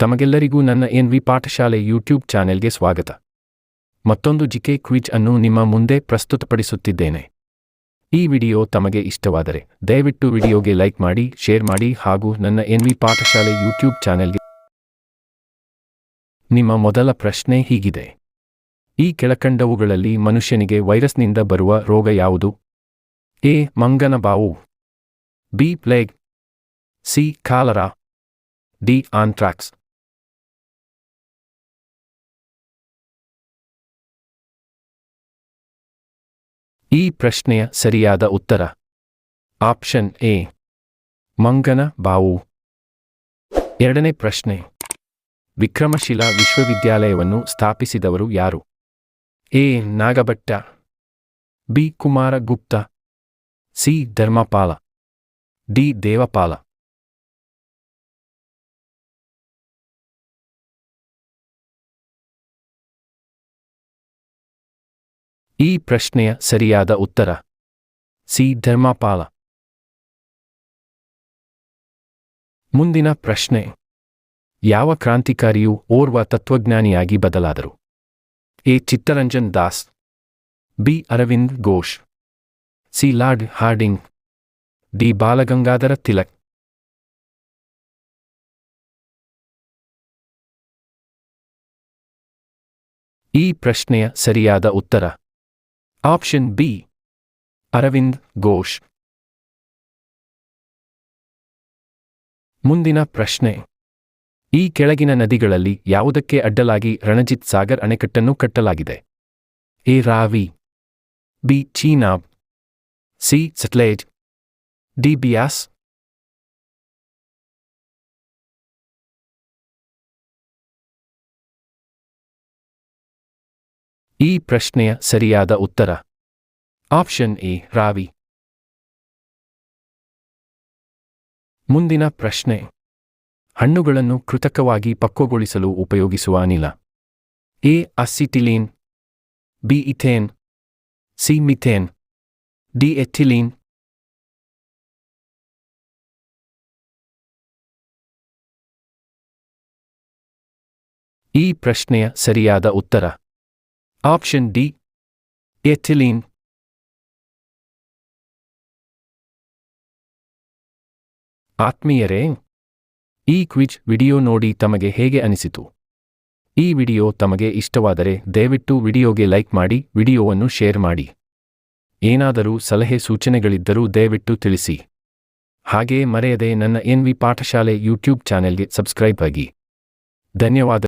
ತಮಗೆಲ್ಲರಿಗೂ ನನ್ನ N V Pathashale YouTube ಚಾನೆಲ್ಗೆ ಸ್ವಾಗತ. ಮತ್ತೊಂದು ಜಿಕೆ ಕ್ವಿಜ್ ಅನ್ನು ನಿಮ್ಮ ಮುಂದೆ ಪ್ರಸ್ತುತಪಡಿಸುತ್ತಿದ್ದೇನೆ. ಈ ವಿಡಿಯೋ ತಮಗೆ ಇಷ್ಟವಾದರೆ ದಯವಿಟ್ಟು ವಿಡಿಯೋಗೆ ಲೈಕ್ ಮಾಡಿ, ಶೇರ್ ಮಾಡಿ ಹಾಗೂ ನನ್ನ ಎನ್ ವಿ ಪಾಠಶಾಲೆ ಯೂಟ್ಯೂಬ್ ಚಾನೆಲ್ಗೆ ನಿಮ್ಮ ಮೊದಲ ಪ್ರಶ್ನೆ ಹೀಗಿದೆ. ಈ ಕೆಳಕಂಡವುಗಳಲ್ಲಿ ಮನುಷ್ಯನಿಗೆ ವೈರಸ್ನಿಂದ ಬರುವ ರೋಗ ಯಾವುದು? ಎ. ಮಂಗನ ಬಾವು B. Plague, C. Cholera, D. Anthrax. ಈ ಪ್ರಶ್ನೆಯ ಸರಿಯಾದ ಉತ್ತರ. Option A. ಮಂಗನ ಬಾವು. ಎರಡನೇ ಪ್ರಶ್ನೆ. ವಿಕ್ರಮಶಿಲಾ ವಿಶ್ವವಿದ್ಯಾಲಯವನ್ನು ಸ್ಥಾಪಿಸಿದವರು ಯಾರು? A. Nagabhatta. B. Kumaragupta. C. Dharmapala. D. Devapala. ಈ ಪ್ರಶ್ನೆಯ ಸರಿಯಾದ ಉತ್ತರ ಸಿ. ಧರ್ಮಪಾಲ. ಮುಂದಿನ ಪ್ರಶ್ನೆ. ಯಾವ ಕ್ರಾಂತಿಕಾರಿಯು ಓರ್ವ ತತ್ವಜ್ಞಾನಿಯಾಗಿ ಬದಲಾದರು? A. Chittaranjan Das. B. Aurobindo Ghosh. C. Lord Hardinge. D. Balagangadhar Tilak. ಈ ಪ್ರಶ್ನೆಯ ಸರಿಯಾದ ಉತ್ತರ ಆಪ್ಷನ್ ಬಿ ಅರವಿಂದ್ ಘೋಷ್ ಮುಂದಿನ ಪ್ರಶ್ನೆ. ಈ ಕೆಳಗಿನ ನದಿಗಳಲ್ಲಿ ಯಾವುದಕ್ಕೆ ಅಡ್ಡಲಾಗಿ ರಣಜಿತ್ ಸಾಗರ್ ಅಣೆಕಟ್ಟನ್ನು ಕಟ್ಟಲಾಗಿದೆ? A. Ravi. B. Chenab. C. Sutlej. D. Beas. ಈ ಪ್ರಶ್ನೆಯ ಸರಿಯಾದ ಉತ್ತರ. Option A, Ravi. ಮುಂದಿನ ಪ್ರಶ್ನೆ. ಹಣ್ಣುಗಳನ್ನು ಕೃತಕವಾಗಿ ಪಕ್ವಗೊಳಿಸಲು ಉಪಯೋಗಿಸುವ ಅನಿಲ. A, acetylene. B, ethane. C, methane. D, ethylene. ಈ ಪ್ರಶ್ನೆಯ ಸರಿಯಾದ ಉತ್ತರ. Option D Ethylene. ಆತ್ಮೀಯರೇ, ಈ ಕ್ವಿಜ್ ವಿಡಿಯೋ ನೋಡಿ ತಮಗೆ ಹೇಗೆ ಅನಿಸಿತು. ಈ ವಿಡಿಯೋ ತಮಗೆ ಇಷ್ಟವಾದರೆ ದಯವಿಟ್ಟು ವಿಡಿಯೋಗೆ ಲೈಕ್ ಮಾಡಿ, ವಿಡಿಯೋವನ್ನು ಶೇರ್ ಮಾಡಿ. ಏನಾದರೂ ಸಲಹೆ ಸೂಚನೆಗಳಿದ್ದರೂ ದಯವಿಟ್ಟು ತಿಳಿಸಿ. ಹಾಗೇ ಮರೆಯದೆ ನನ್ನ ಎನ್ ವಿ ಪಾಠಶಾಲೆ ಯೂಟ್ಯೂಬ್ ಚಾನೆಲ್ಗೆ ಸಬ್ಸ್ಕ್ರೈಬ್ ಆಗಿ. ಧನ್ಯವಾದ.